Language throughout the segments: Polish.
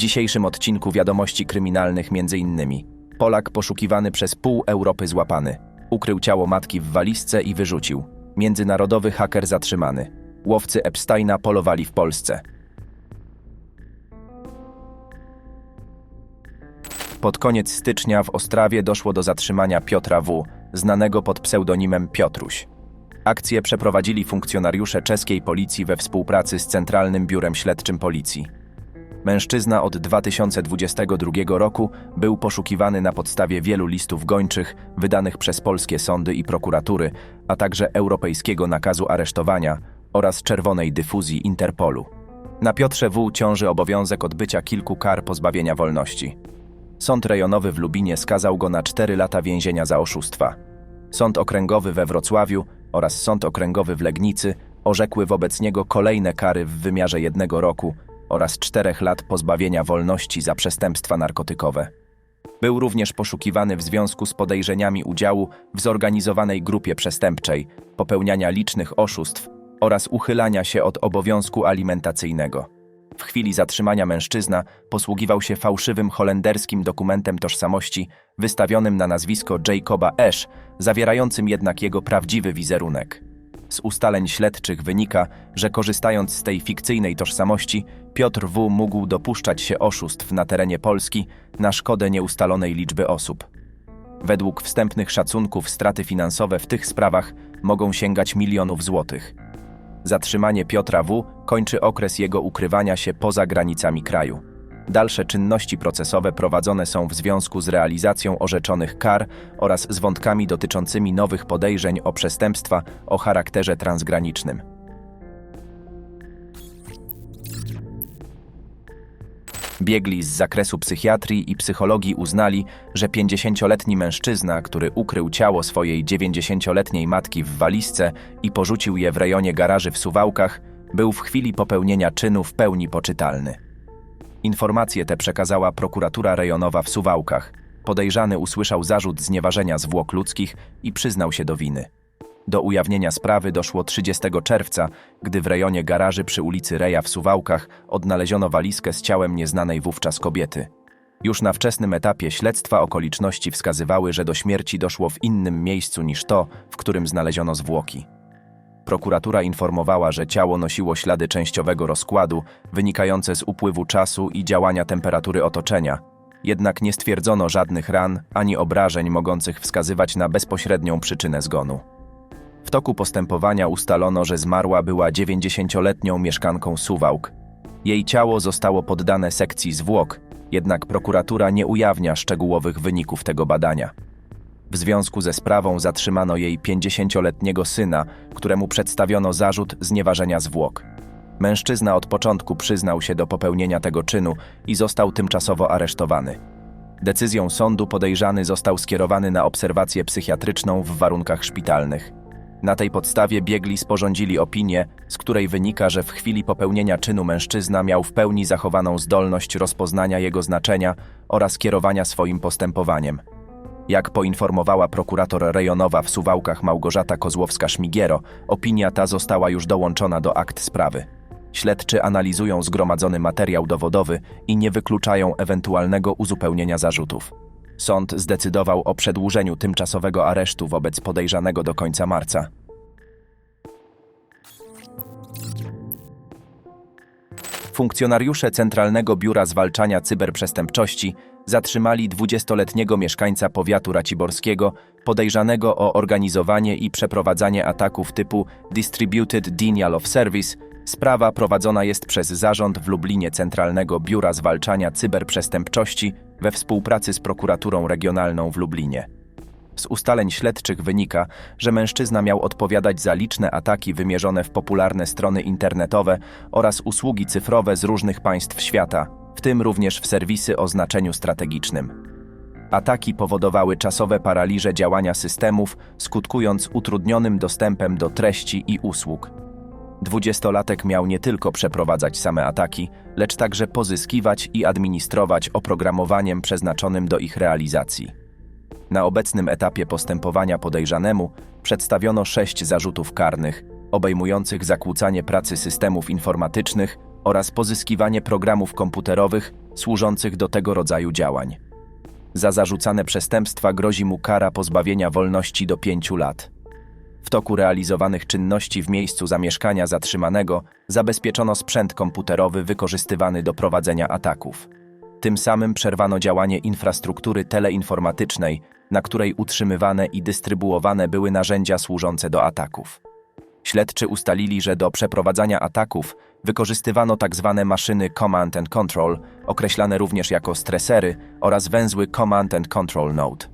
dzisiejszym odcinku wiadomości kryminalnych m.in. Polak poszukiwany przez pół Europy złapany. Ukrył ciało matki w walizce i wyrzucił. Międzynarodowy haker zatrzymany. Łowcy Epsteina polowali w Polsce. Pod koniec stycznia w Ostrawie doszło do zatrzymania Piotra W., znanego pod pseudonimem Piotruś. Akcję przeprowadzili funkcjonariusze czeskiej policji we współpracy z Centralnym Biurem Śledczym Policji. Mężczyzna od 2022 roku był poszukiwany na podstawie wielu listów gończych wydanych przez polskie sądy i prokuratury, a także europejskiego nakazu aresztowania oraz czerwonej dyfuzji Interpolu. Na Piotrze W. ciąży obowiązek odbycia kilku kar pozbawienia wolności. Sąd rejonowy w Lubinie skazał go na 4 lata więzienia za oszustwa. Sąd okręgowy we Wrocławiu oraz sąd okręgowy w Legnicy orzekły wobec niego kolejne kary w wymiarze jednego roku oraz czterech lat pozbawienia wolności za przestępstwa narkotykowe. Był również poszukiwany w związku z podejrzeniami udziału w zorganizowanej grupie przestępczej, popełniania licznych oszustw oraz uchylania się od obowiązku alimentacyjnego. W chwili zatrzymania mężczyzna posługiwał się fałszywym holenderskim dokumentem tożsamości wystawionym na nazwisko Jacoba Esz, zawierającym jednak jego prawdziwy wizerunek. Z ustaleń śledczych wynika, że korzystając z tej fikcyjnej tożsamości, Piotr W. mógł dopuszczać się oszustw na terenie Polski na szkodę nieustalonej liczby osób. Według wstępnych szacunków straty finansowe w tych sprawach mogą sięgać milionów złotych. Zatrzymanie Piotra W. kończy okres jego ukrywania się poza granicami kraju. Dalsze czynności procesowe prowadzone są w związku z realizacją orzeczonych kar oraz z wątkami dotyczącymi nowych podejrzeń o przestępstwa o charakterze transgranicznym. Biegli z zakresu psychiatrii i psychologii uznali, że 50-letni mężczyzna, który ukrył ciało swojej 90-letniej matki w walizce i porzucił je w rejonie garaży w Suwałkach, był w chwili popełnienia czynu w pełni poczytalny. Informacje te przekazała prokuratura rejonowa w Suwałkach. Podejrzany usłyszał zarzut znieważenia zwłok ludzkich i przyznał się do winy. Do ujawnienia sprawy doszło 30 czerwca, gdy w rejonie garaży przy ulicy Reja w Suwałkach odnaleziono walizkę z ciałem nieznanej wówczas kobiety. Już na wczesnym etapie śledztwa okoliczności wskazywały, że do śmierci doszło w innym miejscu niż to, w którym znaleziono zwłoki. Prokuratura informowała, że ciało nosiło ślady częściowego rozkładu, wynikające z upływu czasu i działania temperatury otoczenia, jednak nie stwierdzono żadnych ran ani obrażeń mogących wskazywać na bezpośrednią przyczynę zgonu. W toku postępowania ustalono, że zmarła była 90-letnią mieszkanką Suwałk. Jej ciało zostało poddane sekcji zwłok, jednak prokuratura nie ujawnia szczegółowych wyników tego badania. W związku ze sprawą zatrzymano jej 50-letniego syna, któremu przedstawiono zarzut znieważenia zwłok. Mężczyzna od początku przyznał się do popełnienia tego czynu i został tymczasowo aresztowany. Decyzją sądu podejrzany został skierowany na obserwację psychiatryczną w warunkach szpitalnych. Na tej podstawie biegli sporządzili opinię, z której wynika, że w chwili popełnienia czynu mężczyzna miał w pełni zachowaną zdolność rozpoznania jego znaczenia oraz kierowania swoim postępowaniem. Jak poinformowała prokurator rejonowa w Suwałkach Małgorzata Kozłowska-Szmigiero, opinia ta została już dołączona do akt sprawy. Śledczy analizują zgromadzony materiał dowodowy i nie wykluczają ewentualnego uzupełnienia zarzutów. Sąd zdecydował o przedłużeniu tymczasowego aresztu wobec podejrzanego do końca marca. Funkcjonariusze Centralnego Biura Zwalczania Cyberprzestępczości zatrzymali 20-letniego mieszkańca powiatu raciborskiego podejrzanego o organizowanie i przeprowadzanie ataków typu Distributed Denial of Service. Sprawa prowadzona jest przez zarząd w Lublinie Centralnego Biura Zwalczania Cyberprzestępczości we współpracy z prokuraturą regionalną w Lublinie. Z ustaleń śledczych wynika, że mężczyzna miał odpowiadać za liczne ataki wymierzone w popularne strony internetowe oraz usługi cyfrowe z różnych państw świata, w tym również w serwisy o znaczeniu strategicznym. Ataki powodowały czasowe paraliże działania systemów, skutkując utrudnionym dostępem do treści i usług. Dwudziestolatek miał nie tylko przeprowadzać same ataki, lecz także pozyskiwać i administrować oprogramowaniem przeznaczonym do ich realizacji. Na obecnym etapie postępowania podejrzanemu przedstawiono sześć zarzutów karnych, obejmujących zakłócanie pracy systemów informatycznych oraz pozyskiwanie programów komputerowych służących do tego rodzaju działań. Za zarzucane przestępstwa grozi mu kara pozbawienia wolności do pięciu lat. W toku realizowanych czynności w miejscu zamieszkania zatrzymanego zabezpieczono sprzęt komputerowy wykorzystywany do prowadzenia ataków. Tym samym przerwano działanie infrastruktury teleinformatycznej, na której utrzymywane i dystrybuowane były narzędzia służące do ataków. Śledczy ustalili, że do przeprowadzania ataków wykorzystywano tzw. maszyny Command and Control, określane również jako stresery, oraz węzły Command and Control Node.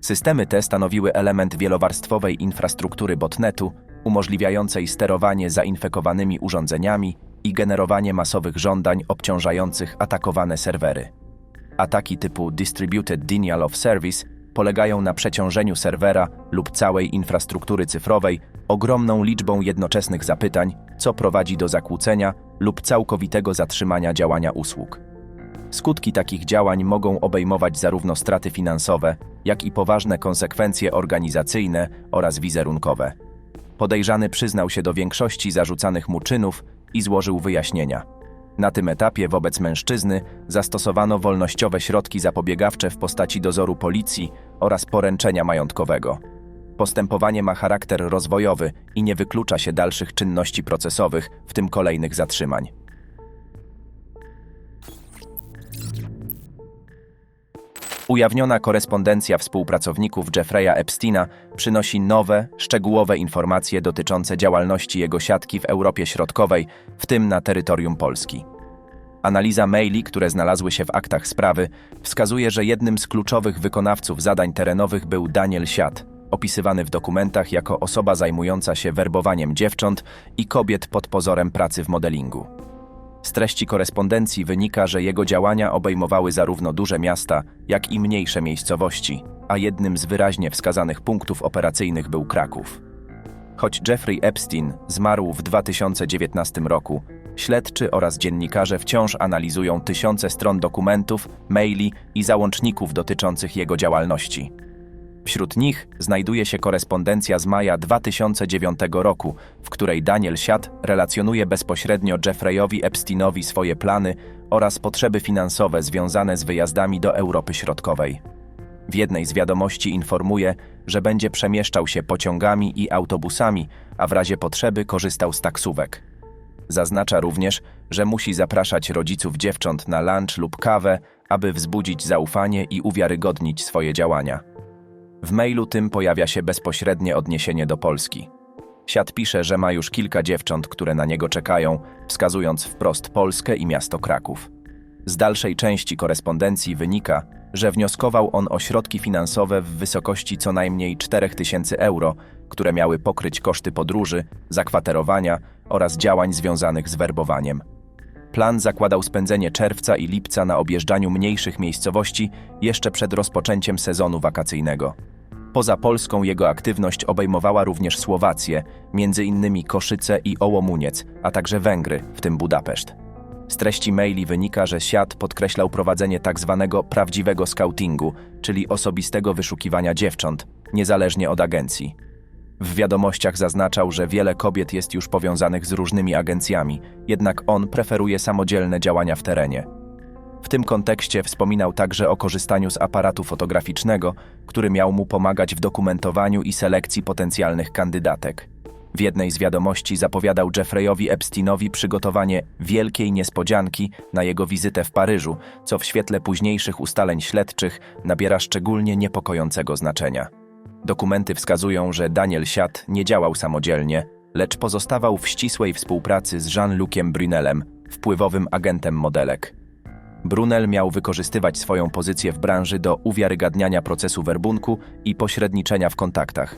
Systemy te stanowiły element wielowarstwowej infrastruktury botnetu, umożliwiającej sterowanie zainfekowanymi urządzeniami i generowanie masowych żądań obciążających atakowane serwery. Ataki typu Distributed Denial of Service polegają na przeciążeniu serwera lub całej infrastruktury cyfrowej ogromną liczbą jednoczesnych zapytań, co prowadzi do zakłócenia lub całkowitego zatrzymania działania usług. Skutki takich działań mogą obejmować zarówno straty finansowe, jak i poważne konsekwencje organizacyjne oraz wizerunkowe. Podejrzany przyznał się do większości zarzucanych mu czynów i złożył wyjaśnienia. Na tym etapie wobec mężczyzny zastosowano wolnościowe środki zapobiegawcze w postaci dozoru policji oraz poręczenia majątkowego. Postępowanie ma charakter rozwojowy i nie wyklucza się dalszych czynności procesowych, w tym kolejnych zatrzymań. Ujawniona korespondencja współpracowników Jeffreya Epsteina przynosi nowe, szczegółowe informacje dotyczące działalności jego siatki w Europie Środkowej, w tym na terytorium Polski. Analiza maili, które znalazły się w aktach sprawy, wskazuje, że jednym z kluczowych wykonawców zadań terenowych był Daniel Siat, opisywany w dokumentach jako osoba zajmująca się werbowaniem dziewcząt i kobiet pod pozorem pracy w modelingu. Z treści korespondencji wynika, że jego działania obejmowały zarówno duże miasta, jak i mniejsze miejscowości, a jednym z wyraźnie wskazanych punktów operacyjnych był Kraków. Choć Jeffrey Epstein zmarł w 2019 roku, śledczy oraz dziennikarze wciąż analizują tysiące stron dokumentów, maili i załączników dotyczących jego działalności. Wśród nich znajduje się korespondencja z maja 2009 roku, w której Daniel Siat relacjonuje bezpośrednio Jeffreyowi Epsteinowi swoje plany oraz potrzeby finansowe związane z wyjazdami do Europy Środkowej. W jednej z wiadomości informuje, że będzie przemieszczał się pociągami i autobusami, a w razie potrzeby korzystał z taksówek. Zaznacza również, że musi zapraszać rodziców dziewcząt na lunch lub kawę, aby wzbudzić zaufanie i uwiarygodnić swoje działania. W mailu tym pojawia się bezpośrednie odniesienie do Polski. Siat pisze, że ma już kilka dziewcząt, które na niego czekają, wskazując wprost Polskę i miasto Kraków. Z dalszej części korespondencji wynika, że wnioskował on o środki finansowe w wysokości co najmniej 4000 euro, które miały pokryć koszty podróży, zakwaterowania oraz działań związanych z werbowaniem. Plan zakładał spędzenie czerwca i lipca na objeżdżaniu mniejszych miejscowości jeszcze przed rozpoczęciem sezonu wakacyjnego. Poza Polską jego aktywność obejmowała również Słowację, między innymi Koszyce i Ołomuniec, a także Węgry, w tym Budapeszt. Z treści maili wynika, że Siat podkreślał prowadzenie tzw. Tak prawdziwego scoutingu, czyli osobistego wyszukiwania dziewcząt, niezależnie od agencji. W wiadomościach zaznaczał, że wiele kobiet jest już powiązanych z różnymi agencjami, jednak on preferuje samodzielne działania w terenie. W tym kontekście wspominał także o korzystaniu z aparatu fotograficznego, który miał mu pomagać w dokumentowaniu i selekcji potencjalnych kandydatek. W jednej z wiadomości zapowiadał Jeffreyowi Epsteinowi przygotowanie wielkiej niespodzianki na jego wizytę w Paryżu, co w świetle późniejszych ustaleń śledczych nabiera szczególnie niepokojącego znaczenia. Dokumenty wskazują, że Daniel Siat nie działał samodzielnie, lecz pozostawał w ścisłej współpracy z Jean-Luciem Brunelem, wpływowym agentem modelek. Brunel miał wykorzystywać swoją pozycję w branży do uwiarygadniania procesu werbunku i pośredniczenia w kontaktach.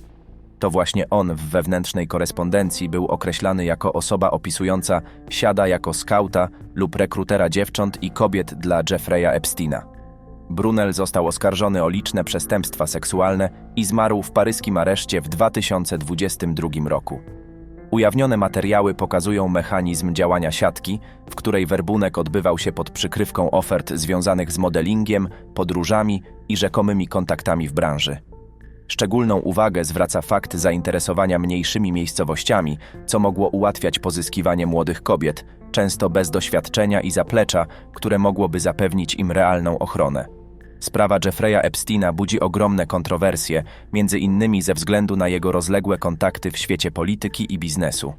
To właśnie on w wewnętrznej korespondencji był określany jako osoba opisująca siada jako skauta lub rekrutera dziewcząt i kobiet dla Jeffreya Epsteina. Brunel został oskarżony o liczne przestępstwa seksualne i zmarł w paryskim areszcie w 2022 roku. Ujawnione materiały pokazują mechanizm działania siatki, w której werbunek odbywał się pod przykrywką ofert związanych z modelingiem, podróżami i rzekomymi kontaktami w branży. Szczególną uwagę zwraca fakt zainteresowania mniejszymi miejscowościami, co mogło ułatwiać pozyskiwanie młodych kobiet, często bez doświadczenia i zaplecza, które mogłoby zapewnić im realną ochronę. Sprawa Jeffreya Epsteina budzi ogromne kontrowersje, między innymi ze względu na jego rozległe kontakty w świecie polityki i biznesu.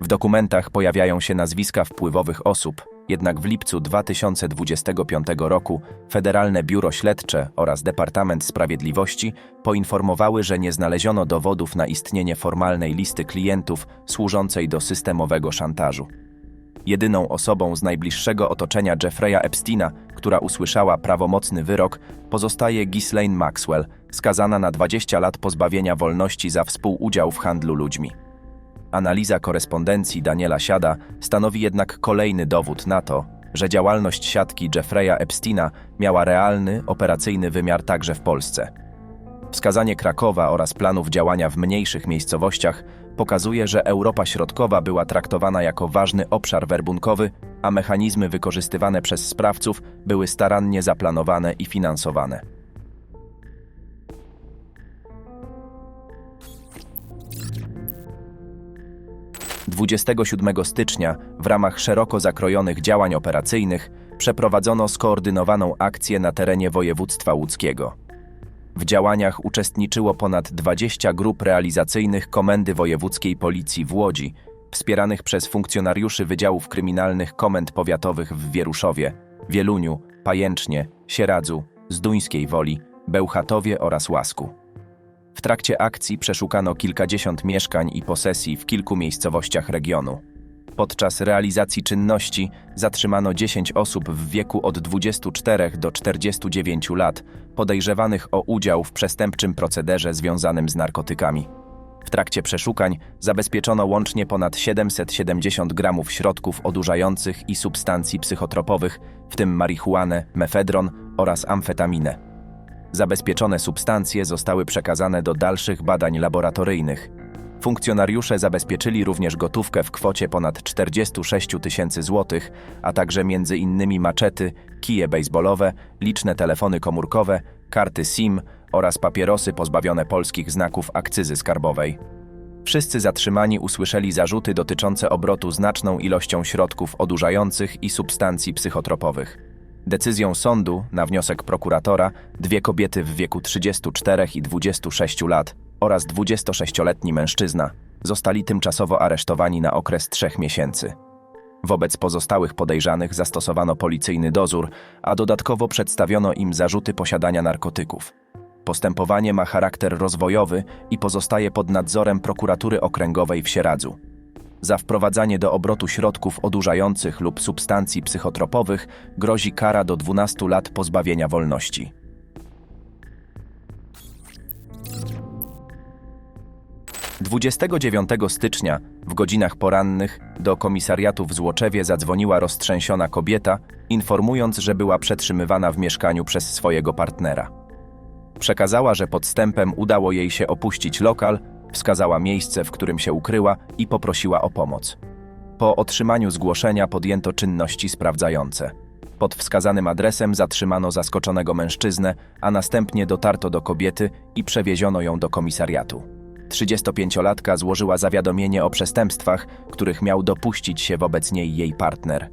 W dokumentach pojawiają się nazwiska wpływowych osób, jednak w lipcu 2025 roku Federalne Biuro Śledcze oraz Departament Sprawiedliwości poinformowały, że nie znaleziono dowodów na istnienie formalnej listy klientów służącej do systemowego szantażu. Jedyną osobą z najbliższego otoczenia Jeffreya Epsteina, która usłyszała prawomocny wyrok, pozostaje Ghislaine Maxwell, skazana na 20 lat pozbawienia wolności za współudział w handlu ludźmi. Analiza korespondencji Daniela Siada stanowi jednak kolejny dowód na to, że działalność siatki Jeffreya Epsteina miała realny, operacyjny wymiar także w Polsce. Wskazanie Krakowa oraz planów działania w mniejszych miejscowościach pokazuje, że Europa Środkowa była traktowana jako ważny obszar werbunkowy, a mechanizmy wykorzystywane przez sprawców były starannie zaplanowane i finansowane. 27 stycznia w ramach szeroko zakrojonych działań operacyjnych przeprowadzono skoordynowaną akcję na terenie województwa łódzkiego. W działaniach uczestniczyło ponad 20 grup realizacyjnych Komendy Wojewódzkiej Policji w Łodzi, wspieranych przez funkcjonariuszy Wydziałów Kryminalnych Komend Powiatowych w Wieruszowie, Wieluniu, Pajęcznie, Sieradzu, Zduńskiej Woli, Bełchatowie oraz Łasku. W trakcie akcji przeszukano kilkadziesiąt mieszkań i posesji w kilku miejscowościach regionu. Podczas realizacji czynności zatrzymano 10 osób w wieku od 24 do 49 lat, podejrzewanych o udział w przestępczym procederze związanym z narkotykami. W trakcie przeszukań zabezpieczono łącznie ponad 770 gramów środków odurzających i substancji psychotropowych, w tym marihuanę, mefedron oraz amfetaminę. Zabezpieczone substancje zostały przekazane do dalszych badań laboratoryjnych. Funkcjonariusze zabezpieczyli również gotówkę w kwocie ponad 46 tysięcy złotych, a także między innymi maczety, kije baseballowe, liczne telefony komórkowe, karty SIM oraz papierosy pozbawione polskich znaków akcyzy skarbowej. Wszyscy zatrzymani usłyszeli zarzuty dotyczące obrotu znaczną ilością środków odurzających i substancji psychotropowych. Decyzją sądu, na wniosek prokuratora, dwie kobiety w wieku 34 i 26 lat oraz 26-letni mężczyzna zostali tymczasowo aresztowani na okres trzech miesięcy. Wobec pozostałych podejrzanych zastosowano policyjny dozór, a dodatkowo przedstawiono im zarzuty posiadania narkotyków. Postępowanie ma charakter rozwojowy i pozostaje pod nadzorem prokuratury okręgowej w Sieradzu. Za wprowadzanie do obrotu środków odurzających lub substancji psychotropowych grozi kara do 12 lat pozbawienia wolności. Dwudziestego dziewiątego stycznia w godzinach porannych do komisariatu w Złoczewie zadzwoniła roztrzęsiona kobieta, informując, że była przetrzymywana w mieszkaniu przez swojego partnera. Przekazała, że podstępem udało jej się opuścić lokal, Wskazała miejsce, w którym się ukryła i poprosiła o pomoc. Po otrzymaniu zgłoszenia podjęto czynności sprawdzające. Pod wskazanym adresem zatrzymano zaskoczonego mężczyznę, a następnie dotarto do kobiety i przewieziono ją do komisariatu. 35-latka złożyła zawiadomienie o przestępstwach, których miał dopuścić się wobec niej jej partner.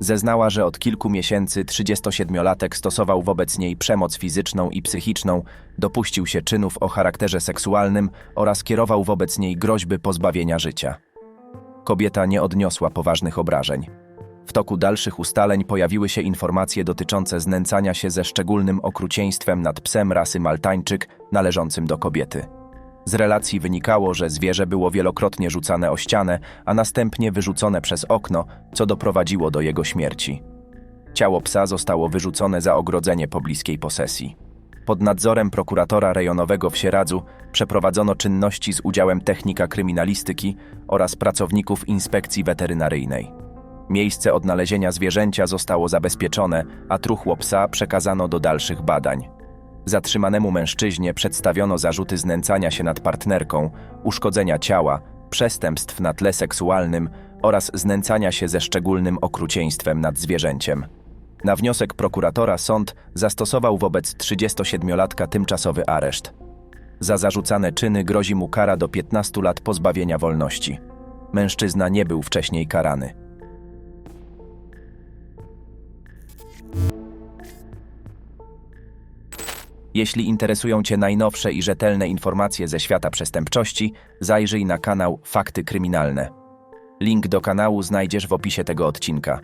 Zeznała, że od kilku miesięcy 37-latek stosował wobec niej przemoc fizyczną i psychiczną, dopuścił się czynów o charakterze seksualnym oraz kierował wobec niej groźby pozbawienia życia. Kobieta nie odniosła poważnych obrażeń. W toku dalszych ustaleń pojawiły się informacje dotyczące znęcania się ze szczególnym okrucieństwem nad psem rasy Maltańczyk należącym do kobiety. Z relacji wynikało, że zwierzę było wielokrotnie rzucane o ścianę, a następnie wyrzucone przez okno, co doprowadziło do jego śmierci. Ciało psa zostało wyrzucone za ogrodzenie pobliskiej posesji. Pod nadzorem prokuratora rejonowego w Sieradzu przeprowadzono czynności z udziałem technika kryminalistyki oraz pracowników inspekcji weterynaryjnej. Miejsce odnalezienia zwierzęcia zostało zabezpieczone, a truchło psa przekazano do dalszych badań. Zatrzymanemu mężczyźnie przedstawiono zarzuty znęcania się nad partnerką, uszkodzenia ciała, przestępstw na tle seksualnym oraz znęcania się ze szczególnym okrucieństwem nad zwierzęciem. Na wniosek prokuratora sąd zastosował wobec 37-latka tymczasowy areszt. Za zarzucane czyny grozi mu kara do 15 lat pozbawienia wolności. Mężczyzna nie był wcześniej karany. Jeśli interesują Cię najnowsze i rzetelne informacje ze świata przestępczości, zajrzyj na kanał Fakty Kryminalne. Link do kanału znajdziesz w opisie tego odcinka.